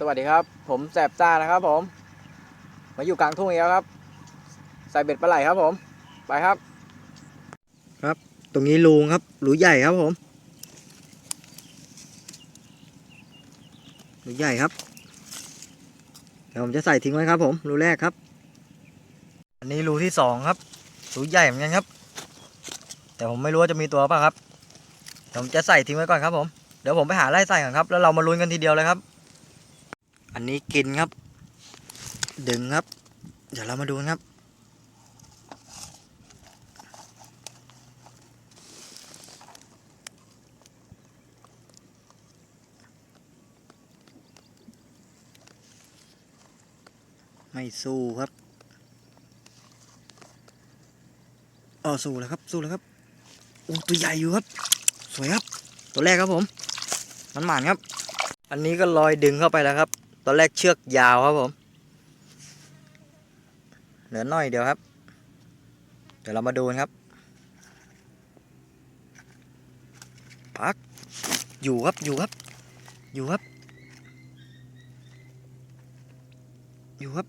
สวัสดีครับ ผมแสบซ่านะครับผม มาอยู่กลางทุ่งอีกแล้วครับ ใส่เบ็ดปลาไหลครับผม ไปครับ ครับ ตรงนี้รูครับรูใหญ่ครับผมรูใหญ่ครับเดี๋ยวผมจะใส่ทิ้งไว้ครับ ผมรูแรกครับ อันนี้รูที่สองครับรูใหญ่เหมือนกันครับ แต่ผมไม่รู้ว่าจะมีตัวป่ะครับผมจะใส่ทิ้งไว้ก่อนครับผมเดี๋ยวผมไปหาไล่ใส่ก่อนครับ แล้วเรามาลุ้นกันทีเดียวเลยครับ อันนี้กินครับ ดึงครับ เดี๋ยวเรามาดูกันครับ ไม่สู้ครับอ๋อสู้แล้วครับ สู้แล้วครับโอ้ตัวใหญ่อยู่ครับ สวยครับ ตัวแรกครับผม มันหมานครับ อันนี้ก็ลอยดึงเข้าไปแล้วครับ ตอนแรกเชือกยาวครับผม เหลือน้อยเดียวครับ เดี๋ยวเรามาดูนครับ พัก อยู่ครับ อยู่ครับ อยู่ครับ อยู่ครับ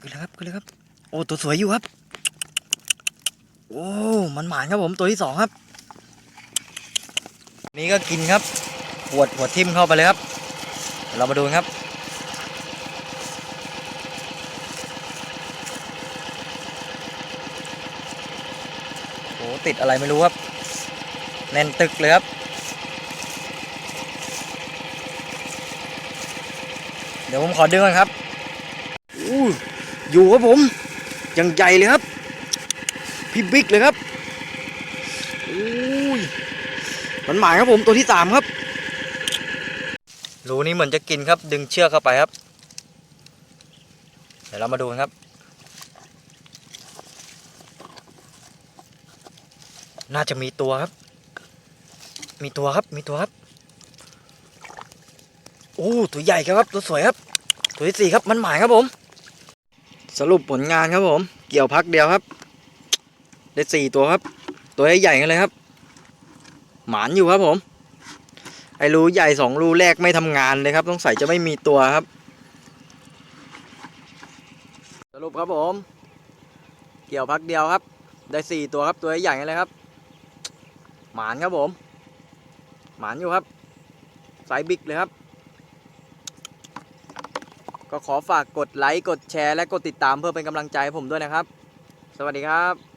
ขึ้นเลยครับ ขึ้นเลยครับ โอ้ ตัวสวยอยู่ครับ โอ้ มันหมานครับผมตัวที่สองครับ นี่ก็กินครับหัวดหัวทิ่มเข้าไปเลยครับ เรามาดูครับโอ้ติดอะไรไม่รู้ครับ แน่นตึกเลยครับ เดี๋ยวผมขอดึงก่อนครับอู้อยู่ครับผมยังใหญ่เลยครับ พี่บิ๊กเลยครับ อุ้ยมันหมายครับผมตัวที่สามครับ รูนี้เหมือนจะกินครับ ดึงเชือกเข้าไปครับ เดี๋ยวเรามาดูกันครับ น่าจะมีตัวครับ มีตัวครับ มีตัวครับโอ้ตัวใหญ่ครับ ตัวสวยครับ ตัวที่สี่ครับ มันหมายครับผม สรุปผลงานครับผม เกี่ยวพักเดียวครับ ได้สี่ตัวครับ ตัวใหญ่ๆกันเลยครับ หมานอยู่ครับผม ไอ้รูใหญ่สองรูแรกไม่ทำงานเลยครับต้องใส่จะไม่มีตัวครับ สรุปครับผม เกี่ยวพักเดียวครับ ได้สี่ตัวครับตัวใหญ่ๆกันเลยครับ หมานครับผม หมานอยู่ครับไซส์บิ๊กเลยครับ ก็ขอฝากกดไลค์กดแชร์และกดติดตามเพื่อเป็นกำลังใจให้ผมด้วยนะครับ สวัสดีครับ